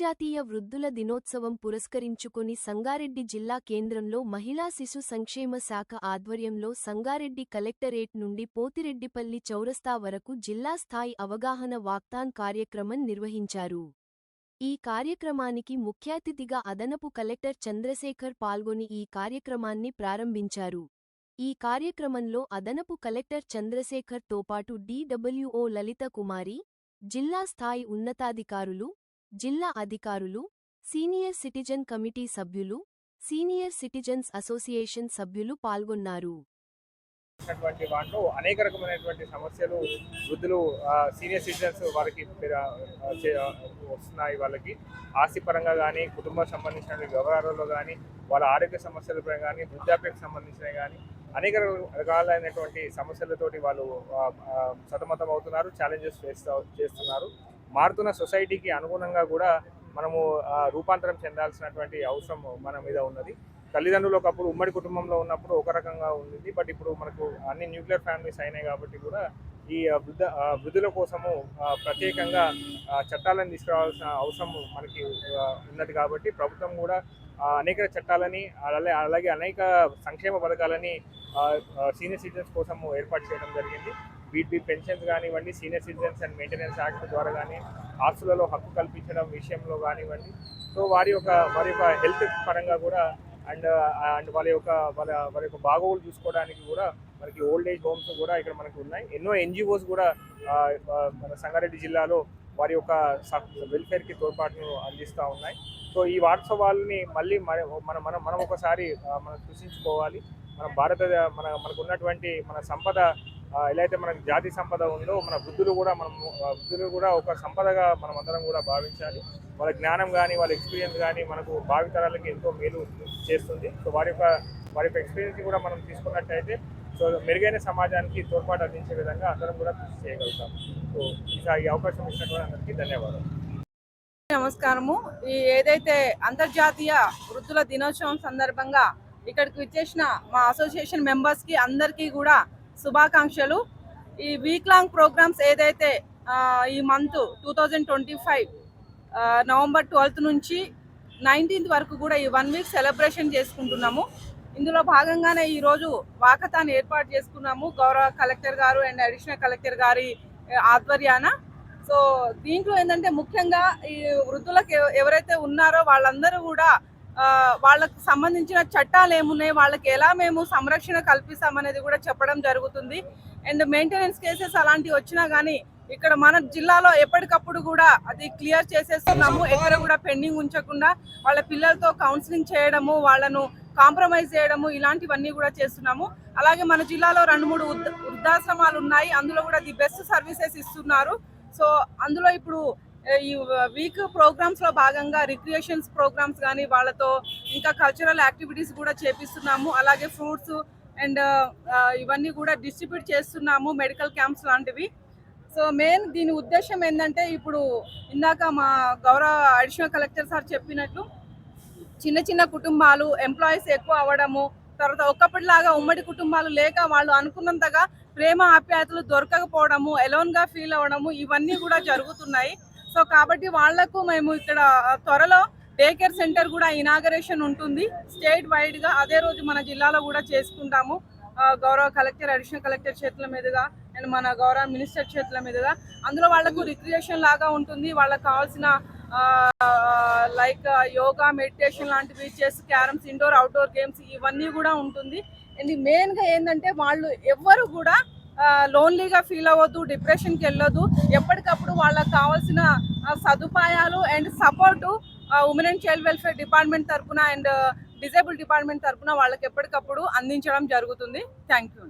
అంతర్జాతీయ వృద్ధుల దినోత్సవం పురస్కరించుకొని సంగారెడ్డి జిల్లా కేంద్రంలో మహిళా శిశు సంక్షేమ శాఖ ఆధ్వర్యంలో సంగారెడ్డి కలెక్టరేట్ నుండి పోతిరెడ్డిపల్లి చౌరస్తా వరకు జిల్లా స్థాయి అవగాహన వాక్తాన్ కార్యక్రమం నిర్వహించారు. ఈ కార్యక్రమానికి ముఖ్యాతిథిగా అదనపు కలెక్టర్ చంద్రశేఖర్ పాల్గొని ఈ కార్యక్రమాన్ని ప్రారంభించారు. ఈ కార్యక్రమంలో అదనపు కలెక్టర్ చంద్రశేఖర్ తోపాటు డీడబ్ల్యూఓ లలిత కుమారి జిల్లా స్థాయి ఉన్నతాధికారులు జిల్లా అధికారులు సీనియర్ సిటిజన్ కమిటీ సభ్యులు సీనియర్ సిటిజన్స్ అసోసియేషన్ సభ్యులు పాల్గొన్నారు. ఉన్నటువంటి వాటిలో అనేక రకమైనటువంటి సమస్యలు వృద్ధులు సీనియర్ సిటిజన్స్ వారికి వస్తున్నాయి వాళ్ళకి. ఆస్తి పరంగా కానీ కుటుంబం సంబంధించిన వ్యవహారాల్లో కానీ వాళ్ళ ఆరోగ్య సమస్యలపై కానీ వృద్ధాప్యకు సంబంధించినవి కానీ అనేక రకాలైనటువంటి సమస్యలతోటి వాళ్ళు సతమతం అవుతున్నారు ఛాలెంజెస్ చేస్తూ చేస్తున్నారు. మారుతున్న సొసైటీకి అనుగుణంగా కూడా మనము రూపాంతరం చెందాల్సినటువంటి అవసరం మన మీద ఉన్నది. తల్లిదండ్రులు ఒకప్పుడు ఉమ్మడి కుటుంబంలో ఉన్నప్పుడు ఒక రకంగా ఉంది బట్ ఇప్పుడు మనకు అన్ని న్యూక్లియర్ ఫ్యామిలీస్ అయినాయి కాబట్టి కూడా ఈ వృద్ధ వృద్ధుల కోసము ప్రత్యేకంగా చట్టాలను తీసుకురావాల్సిన అవసరం మనకి ఉన్నది కాబట్టి ప్రభుత్వం కూడా అనేక చట్టాలని అలాగే అలాగే అనేక సంక్షేమ పథకాలని సీనియర్ సిటిజన్స్ కోసము ఏర్పాటు చేయడం జరిగింది. వీటి పెన్షన్స్ కానివ్వండి senior citizens and maintenance act ద్వారా కానీ ఆస్తులలో హక్కు కల్పించడం విషయంలో కానివ్వండి. సో వారి యొక్క వారి యొక్క హెల్త్ పరంగా కూడా అండ్ అండ్ వాళ్ళ యొక్క వాళ్ళ వారి యొక్క బాగోగులు చూసుకోవడానికి కూడా మనకి ఓల్డ్ ఏజ్ హోమ్స్ కూడా ఇక్కడ మనకు ఉన్నాయి. ఎన్నో ఎన్జిఓస్ కూడా మన సంగారెడ్డి జిల్లాలో వారి యొక్క వెల్ఫేర్కి తోడ్పాటును అందిస్తూ ఉన్నాయి. సో ఈ వారోత్సవాలని మళ్ళీ మన మనం మనం మనం ఒకసారి మనం సృష్టించుకోవాలి మన భారత మన మనకు ఉన్నటువంటి మన సంపద ఎలా అయితే మనకు జాతి సంపద ఉందో మన వృద్ధులు కూడా మనం వృద్ధులు కూడా ఒక సంపదగా మనం అందరం కూడా భావించాలి. వాళ్ళ జ్ఞానం కానీ వాళ్ళ ఎక్స్పీరియన్స్ కానీ మనకు భావితరాలకి ఎంతో మేలు చేస్తుంది. సో వారి యొక్క వారి యొక్క ఎక్స్పీరియన్స్ కూడా మనం తీసుకున్నట్టయితే సో మెరుగైన సమాజానికి తోడ్పాటు అందించే విధంగా అందరం కూడా కృషి చేయగలుగుతాం. సో ఈ అవకాశం ఇచ్చినటువంటి అందరికీ ధన్యవాదాలు. నమస్కారము. ఈ ఏదైతే అంతర్జాతీయ వృద్ధుల దినోత్సవం సందర్భంగా ఇక్కడికి వచ్చేసిన మా అసోసియేషన్ మెంబర్స్కి అందరికీ కూడా శుభాకాంక్షలు. ఈ వీక్ లాంగ్ ప్రోగ్రామ్స్ ఏదైతే ఈ month two thousand twenty five November twelfth నుంచి నైన్టీన్త్ వరకు కూడా ఈ వన్ వీక్ సెలబ్రేషన్ చేసుకుంటున్నాము. ఇందులో భాగంగానే ఈరోజు వాకతాన్ని ఏర్పాటు చేసుకున్నాము. గౌరవ కలెక్టర్ గారు అండ్ అడిషనల్ కలెక్టర్ గారి ఆధ్వర్యాన. సో దీంట్లో ఏంటంటే ముఖ్యంగా ఈ వృద్ధులకు ఎవరైతే ఉన్నారో వాళ్ళందరూ కూడా వాళ్ళకు సంబంధించిన చట్టాలు ఏమున్నాయి? వాళ్ళకి ఎలా మేము సంరక్షణ కల్పిస్తామనేది కూడా చెప్పడం జరుగుతుంది. అండ్ మెయింటెనెన్స్ కేసెస్ అలాంటివి వచ్చినా కానీ ఇక్కడ మన జిల్లాలో ఎప్పటికప్పుడు కూడా అది క్లియర్ చేసేస్తున్నాము. ఎక్కడ కూడా పెండింగ్ ఉంచకుండా వాళ్ళ పిల్లలతో కౌన్సిలింగ్ చేయడము వాళ్ళను కాంప్రమైజ్ చేయడము ఇలాంటివన్నీ కూడా చేస్తున్నాము. అలాగే మన జిల్లాలో రెండు మూడు వృద్ధాశ్రమాలు ఉన్నాయి. అందులో కూడా ది బెస్ట్ సర్వీసెస్ ఇస్తున్నారు. సో అందులో ఇప్పుడు ఈ వీక్ ప్రోగ్రామ్స్లో భాగంగా రిక్రియేషన్స్ ప్రోగ్రామ్స్ కానీ వాళ్ళతో ఇంకా కల్చరల్ యాక్టివిటీస్ కూడా చేపిస్తున్నాము. అలాగే ఫ్రూట్స్ అండ్ ఇవన్నీ కూడా డిస్ట్రిబ్యూట్ చేస్తున్నాము మెడికల్ క్యాంప్స్ లాంటివి. సో మెయిన్ దీని ఉద్దేశం ఏంటంటే ఇప్పుడు ఇందాక మా గౌరవ అడిషనల్ కలెక్టర్ సార్ చెప్పినట్లు చిన్న చిన్న కుటుంబాలు ఎంప్లాయీస్ ఎక్కువ అవ్వడము తర్వాత ఒక్కప్పటిలాగా ఉమ్మడి కుటుంబాలు లేక వాళ్ళు అనుకున్నంతగా ప్రేమ ఆప్యాయతలు దొరకకపోవడము ఎలోన్గా ఫీల్ అవ్వడము ఇవన్నీ కూడా జరుగుతున్నాయి. సో కాబట్టి వాళ్ళకు మేము ఇక్కడ త్వరలో డే కేర్ సెంటర్ కూడా ఇనాగరేషన్ ఉంటుంది. స్టేట్ వైడ్గా అదే రోజు మన జిల్లాలో కూడా చేసుకుంటాము. గౌరవ కలెక్టర్ అడిషనల్ కలెక్టర్ చేతుల మీదుగా అండ్ మన గౌరవ మినిస్టర్ చేతుల మీదుగా. అందులో వాళ్ళకు రిక్రియేషన్ లాగా ఉంటుంది. వాళ్ళకు కావాల్సిన లైక్ యోగా మెడిటేషన్ లాంటివి chess carroms indoor outdoor games ఇవన్నీ కూడా ఉంటుంది. అండ్ మెయిన్గా ఏంటంటే వాళ్ళు ఎవ్వరు కూడా లోన్లీగా ఫీల్ అవ్వద్దు డిప్రెషన్కి వెళ్ళొద్దు. ఎప్పటికప్పుడు వాళ్ళకి కావాల్సిన సదుపాయాలు and support women and child welfare department తరపున అండ్ డిజేబుల్ డిపార్ట్మెంట్ తరపున వాళ్ళకి ఎప్పటికప్పుడు అందించడం జరుగుతుంది. Thank you